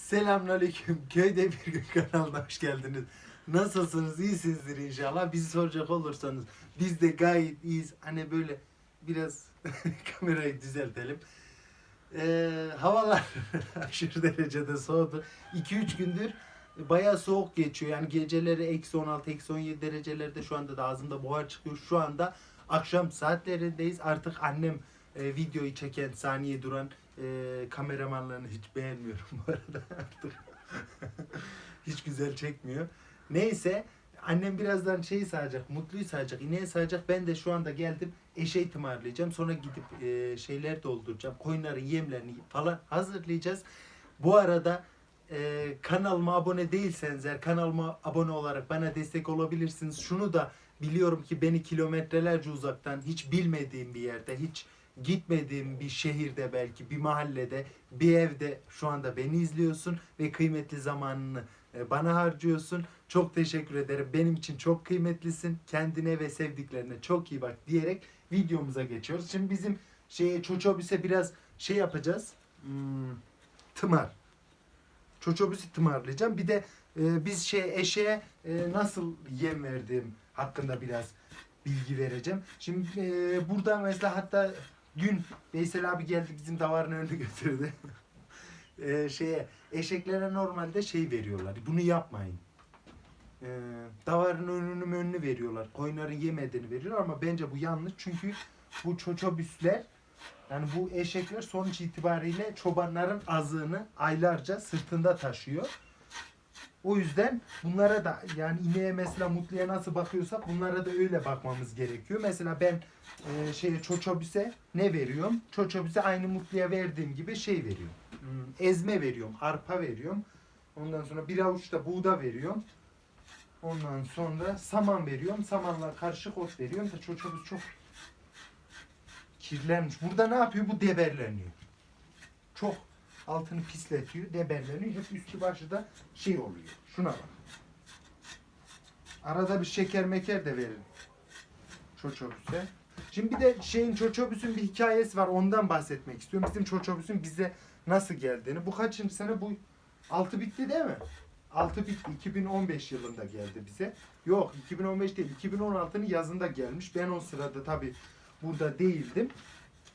Selamünaleyküm. Köyde bir gün kanalına hoş geldiniz. Nasılsınız? İyisinizdir inşallah. Bizi soracak olursanız biz de gayet iyiyiz. Hani böyle biraz kamerayı düzeltelim. Ee, havalar aşırı derecede soğudu. 2-3 gündür bayağı soğuk geçiyor. Yani geceleri eksi 16, eksi 17 derecelerde şu anda da ağzımda buhar çıkıyor. Şu anda akşam saatlerindeyiz. Artık annem e, videoyu çeken saniye duran e, kameramanlarını hiç beğenmiyorum bu arada artık. hiç güzel çekmiyor. Neyse annem birazdan şeyi sağacak, mutluyu sağacak, ineği sağacak. Ben de şu anda geldim eşeği tımarlayacağım. Sonra gidip e, şeyler dolduracağım. Koyunların yemlerini falan hazırlayacağız. Bu arada e, kanalıma abone değilseniz eğer kanalıma abone olarak bana destek olabilirsiniz. Şunu da biliyorum ki beni kilometrelerce uzaktan hiç bilmediğim bir yerde, hiç gitmediğim bir şehirde belki bir mahallede, bir evde şu anda beni izliyorsun ve kıymetli zamanını e, bana harcıyorsun. Çok teşekkür ederim. Benim için çok kıymetlisin. Kendine ve sevdiklerine çok iyi bak diyerek videomuza geçiyoruz. Şimdi bizim şeye Çoçobüs'e biraz şey yapacağız. Hmm, tımar. Çoçobüs'ü tımarlayacağım. Bir de e, biz şey eşeğe e, nasıl yem verdiğim hakkında biraz bilgi vereceğim. Şimdi e, burada mesela hatta dün Veysel abi geldi bizim davarın önünü götürdü. e, şeye eşeklere normalde şey veriyorlar. Bunu yapmayın. E, davarın önünü önünü veriyorlar. Koyunların yemediğini veriyorlar ama bence bu yanlış. Çünkü bu çoçobüsler yani bu eşekler sonuç itibariyle çobanların azığını aylarca sırtında taşıyor. O yüzden bunlara da yani ineğe mesela mutluya nasıl bakıyorsak bunlara da öyle bakmamız gerekiyor. Mesela ben e, şeye çoçobüse ne veriyorum? Çoçobüse aynı mutluya verdiğim gibi şey veriyorum. Hmm, ezme veriyorum, arpa veriyorum. Ondan sonra bir avuç da buğda veriyorum. Ondan sonra saman veriyorum. Samanla karışık ot veriyorum da çoçobüs çok kirlenmiş. Burada ne yapıyor? Bu deberleniyor. Çok altını pisletiyor, deberleniyor. Hep üstü başı da şey oluyor. Şuna bak. Arada bir şeker meker de verin. Çoçobüse. Şimdi bir de şeyin Çoçobüs'ün bir hikayesi var. Ondan bahsetmek istiyorum. Bizim Çoçobüs'ün bize nasıl geldiğini. Bu kaçıncı sene? Bu 6 bitti değil mi? 6 bitti. 2015 yılında geldi bize. Yok 2015 değil. 2016'nın yazında gelmiş. Ben o sırada tabii burada değildim.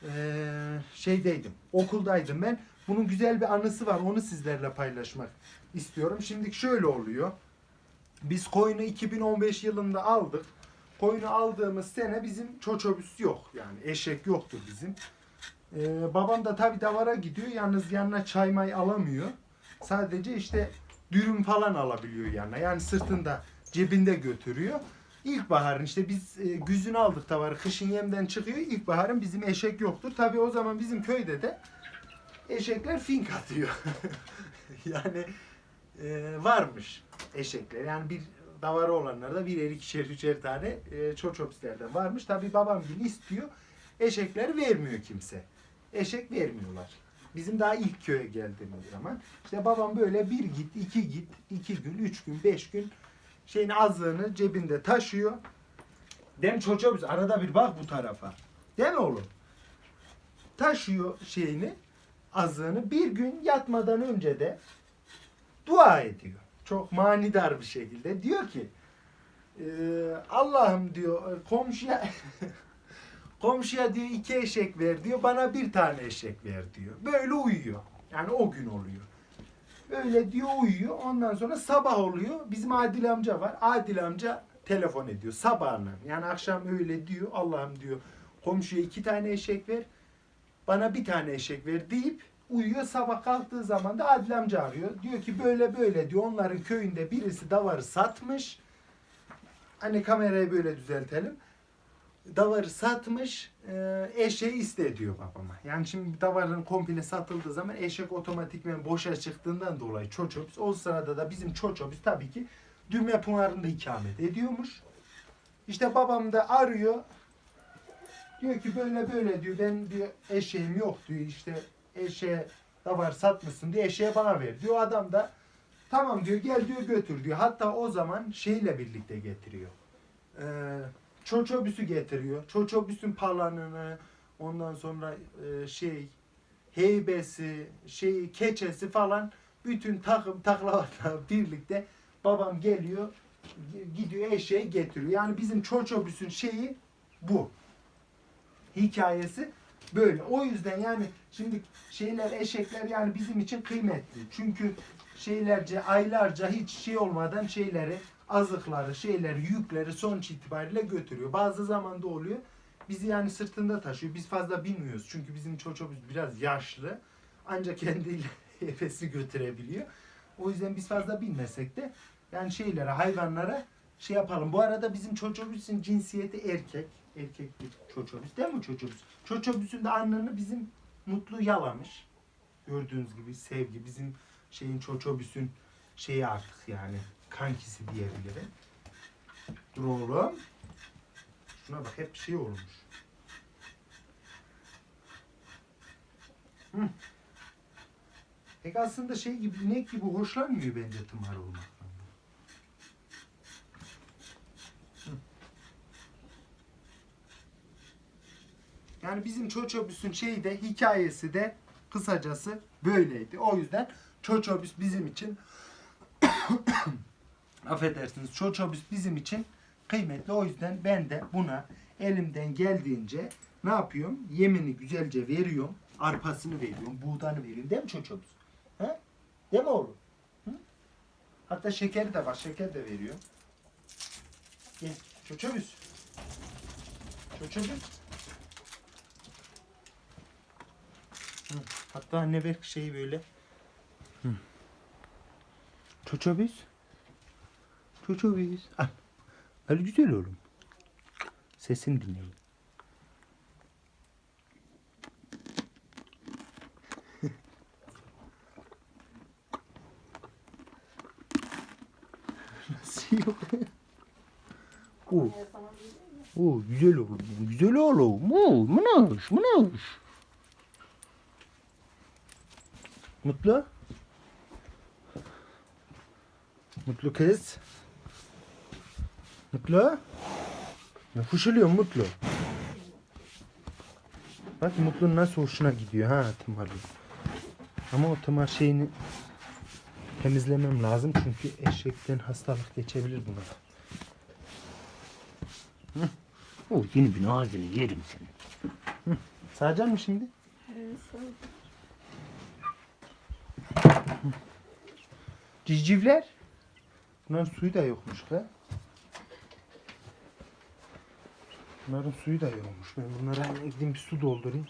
Ee, şeydeydim. Okuldaydım ben. Bunun güzel bir anısı var. Onu sizlerle paylaşmak istiyorum. Şimdi şöyle oluyor. Biz koyunu 2015 yılında aldık. Koyunu aldığımız sene bizim çoçobüs yok. Yani eşek yoktu bizim. Ee, babam da tabii davara gidiyor. Yalnız yanına çay may alamıyor. Sadece işte dürüm falan alabiliyor yanına. Yani sırtında cebinde götürüyor. İlkbaharın işte biz e, güzünü aldık davarı. Kışın yemden çıkıyor. İlkbaharın bizim eşek yoktur. Tabii o zaman bizim köyde de eşekler fink atıyor. yani e, varmış eşekler. Yani bir davarı olanlarda bir ikişer üçer tane e, çoçopslerden varmış. Tabii babam gibi istiyor. Eşekleri vermiyor kimse. Eşek vermiyorlar. Bizim daha ilk köye geldiğimiz zaman. işte babam böyle bir git, iki git, iki gün, üç gün, beş gün şeyin azlığını cebinde taşıyor. Dem çocuğumuz arada bir bak bu tarafa. Değil mi oğlum? Taşıyor şeyini, azlığını. Bir gün yatmadan önce de dua ediyor. Çok manidar bir şekilde. Diyor ki "Ee, Allah'ım diyor komşuya komşuya diyor iki eşek ver diyor. Bana bir tane eşek ver diyor. Böyle uyuyor. Yani o gün oluyor. Öyle diyor uyuyor. Ondan sonra sabah oluyor. Bizim Adil amca var. Adil amca telefon ediyor sabahına. Yani akşam öyle diyor. Allah'ım diyor komşuya iki tane eşek ver. Bana bir tane eşek ver deyip uyuyor. Sabah kalktığı zaman da Adil amca arıyor. Diyor ki böyle böyle diyor. Onların köyünde birisi davarı satmış. Hani kamerayı böyle düzeltelim. Davarı satmış, e, eşeği iste diyor babama. Yani şimdi davarın komple satıldığı zaman eşek otomatikmen boşa çıktığından dolayı çoçobüs. O sırada da bizim çoçobüs tabii ki Düğme Pınarı'nda ikamet ediyormuş. İşte babam da arıyor. Diyor ki böyle böyle diyor ben diyor eşeğim yok diyor işte eşeğe davar satmışsın diye eşeğe bana ver diyor. Adam da tamam diyor gel diyor götür diyor. Hatta o zaman şeyle birlikte getiriyor. Ee, çoçobüsü getiriyor. Çoçobüsün palanını ondan sonra e, şey heybesi, şey keçesi falan Bütün takım taklavatla birlikte babam geliyor gidiyor eşeği getiriyor. Yani bizim çoçobüsün şeyi bu. Hikayesi böyle. O yüzden yani şimdi şeyler eşekler yani bizim için kıymetli. Çünkü şeylerce aylarca hiç şey olmadan şeyleri azıkları, şeyleri, yükleri sonuç itibariyle götürüyor. Bazı zaman da oluyor. Bizi yani sırtında taşıyor. Biz fazla bilmiyoruz. Çünkü bizim çocuğumuz biraz yaşlı. Ancak kendiyle efesi götürebiliyor. O yüzden biz fazla bilmesek de yani şeylere, hayvanlara şey yapalım. Bu arada bizim çocuğumuzun cinsiyeti erkek. Erkek bir çocuğumuz değil mi çocuğumuz? Çocuğumuzun da annını bizim Mutlu yalamış. Gördüğünüz gibi sevgi bizim şeyin çocuğumuzun şeyi artık yani kankisi diyebilirim. Dur oğlum. Şuna bak hep şey olmuş. Hı. Peki aslında şey gibi inek gibi hoşlanmıyor bence tımar olmaktan. Yani bizim Çoçobüs'ün şeyi de hikayesi de kısacası böyleydi. O yüzden Çoçobüs bizim için affedersiniz Çoçobüs bizim için kıymetli. O yüzden ben de buna elimden geldiğince ne yapıyorum? Yemini güzelce veriyorum. Arpasını veriyorum. Buğdanı veriyorum. Değil mi Çoçobüs? He? Değil mi oğlum? Hı? Hatta şekeri de var. Şeker de veriyor. Gel. Çoçobüs. Çoçobüs. Hı. Hatta anne ver şeyi böyle. Hı. Çoçobüs. Al. Al güzel oğlum. Sesini dinleyin. Nasıl yok? Oo. Oo, güzel oğlum. Güzel oğlum. Oo, mınaş, mınaş. Mutlu? Mutlu kız. Mutlu? Ne fışılıyor Mutlu? Bak Mutlu nasıl hoşuna gidiyor ha tımarlı. Ama o tımar şeyini temizlemem lazım çünkü eşekten hastalık geçebilir buna. Hı. O yeni bir ağzını yerim seni. Sağacaksın mı şimdi? Civcivler. Bunların suyu da yokmuş be. Bunların suyu da yokmuş. Ben bunlara gideyim bir su doldurayım.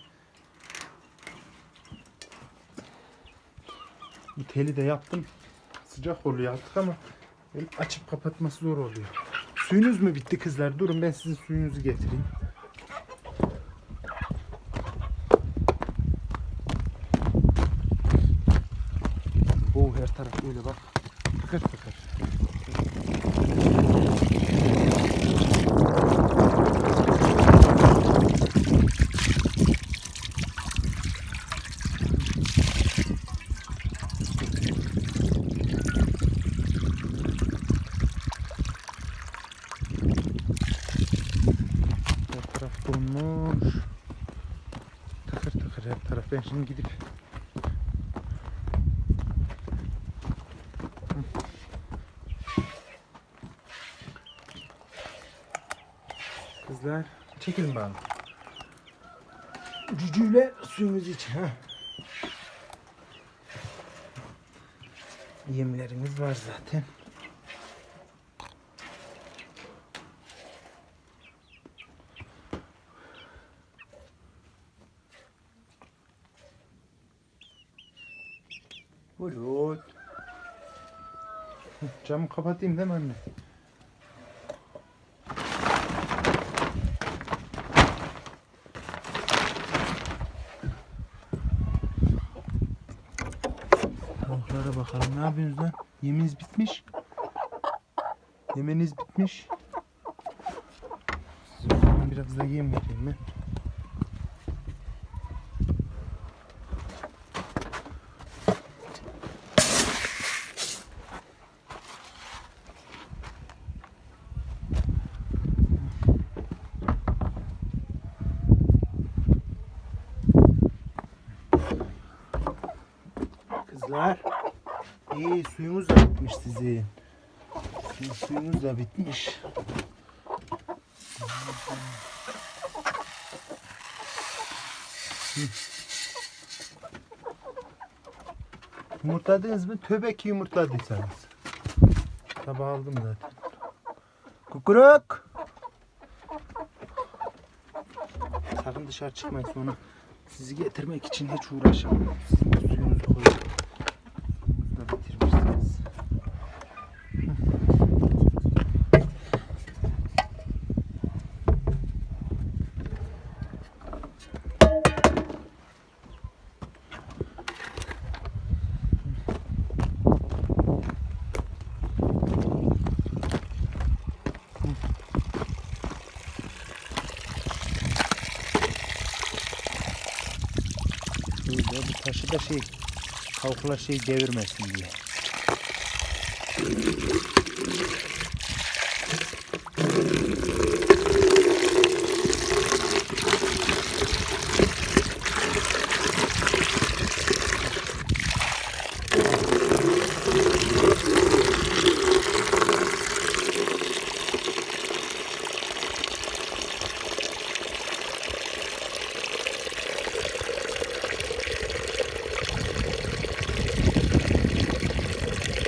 Bu teli de yaptım. Sıcak oluyor artık ama açıp kapatması zor oluyor. Suyunuz mu bitti kızlar? Durun ben sizin suyunuzu getireyim. Oo her taraf öyle bak. Tıkır tıkır. Her taraf donmuş. Tıkır tıkır her taraf. Ben şimdi gidip Kızlar çekilin bana. Cücüyle suyumuz için. Ha. Yemlerimiz var zaten. Hı, Camı kapatayım değil mi anne? Tavuklara bakalım. Ne yapıyorsunuz lan? Yeminiz bitmiş. Yemeniz bitmiş. Size biraz da yem vereyim ben. Kızlar. İyi suyunuz da bitmiş sizin. Sizin suyunuz da bitmiş. Yumurtladınız mı? Tövbe ki yumurtladıysanız. Sabah aldım zaten. Kukuruk. Sakın dışarı çıkmayın sonra sizi getirmek için hiç uğraşamam. Suyunuzu koyun. Suyunuzu da bitirmişsiniz. Böyle bu taşı da şey tavukla şey devirmesin diye.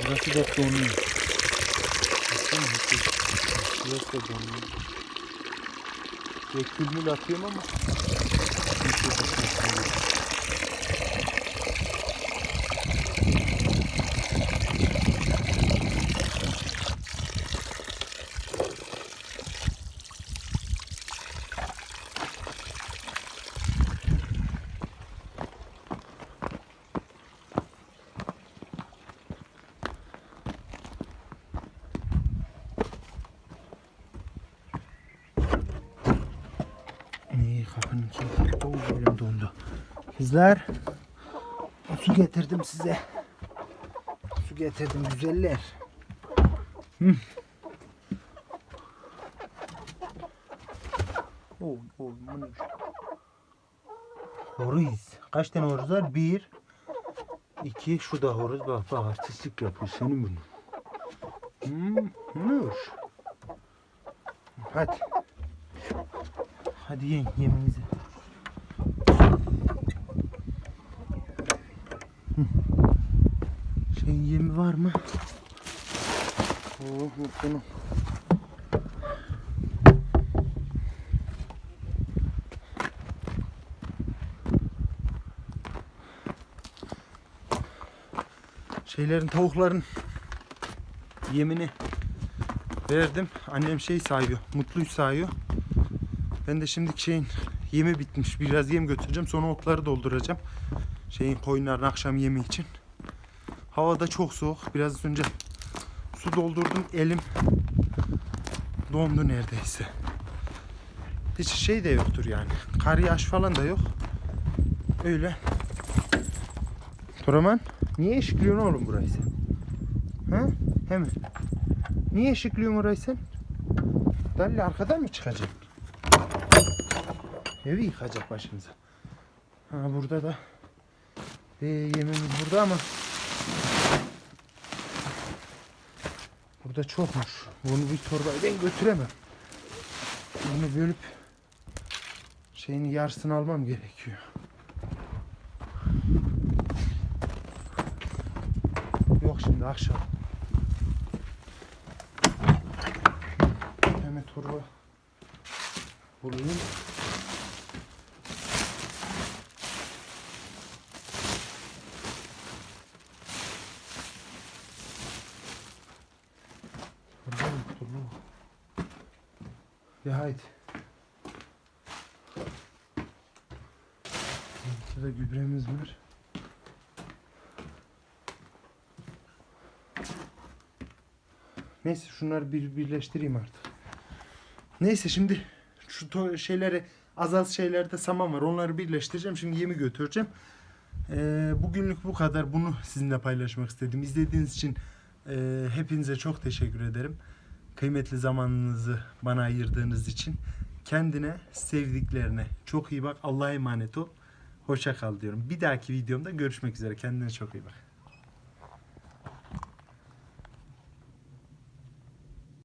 Burası da donuyor. Baksana, Burası da donuyor. Ve külmül atıyorum ama. İyi kapının kilidi. Oo, elim dondu. Kızlar. Su getirdim size. Su getirdim güzeller. Oo, bu ne? Horoz. Kaç tane horoz var? Bir. iki. Şu da horoz. Bak bak artistlik yapıyor senin bunu. Hmm. Hadi. Hadi yiyin yemimizi. Şeyin yemi var mı? Oh mutluyum. Şeylerin tavukların yemini verdim. Annem şey sayıyor. Mutluyu sayıyor. Ben de şimdi şeyin yemi bitmiş. Biraz yem götüreceğim. Sonra otları dolduracağım. Şeyin koyunların akşam yemi için. Hava da çok soğuk. Biraz önce su doldurdum. Elim dondu neredeyse. Hiç şey de yoktur yani. Kar yağış falan da yok. Öyle. Toraman niye eşikliyorsun oğlum burayı sen? Ha? Hemen. Niye eşikliyorsun orayı sen? Dalli arkadan mı çıkacaksın? Evi yıkacak başımıza. Ha burada da e, yemimiz burada ama burada çokmuş. Bunu bir torbaya ben götüremem. Bunu bölüp şeyini yarısını almam gerekiyor. Yok şimdi akşam. Hemen torba bulayım. Torba mı? Torba mı? Ya haydi. Burada gübremiz var. Neyse şunları bir birleştireyim artık. Neyse şimdi şu şeyleri az az şeylerde saman var. Onları birleştireceğim. Şimdi yemi götüreceğim. Ee, bugünlük bu kadar. Bunu sizinle paylaşmak istedim. İzlediğiniz için e, hepinize çok teşekkür ederim. Kıymetli zamanınızı bana ayırdığınız için. Kendine, sevdiklerine çok iyi bak. Allah'a emanet ol. Hoşça kal diyorum. Bir dahaki videomda görüşmek üzere. Kendine çok iyi bak.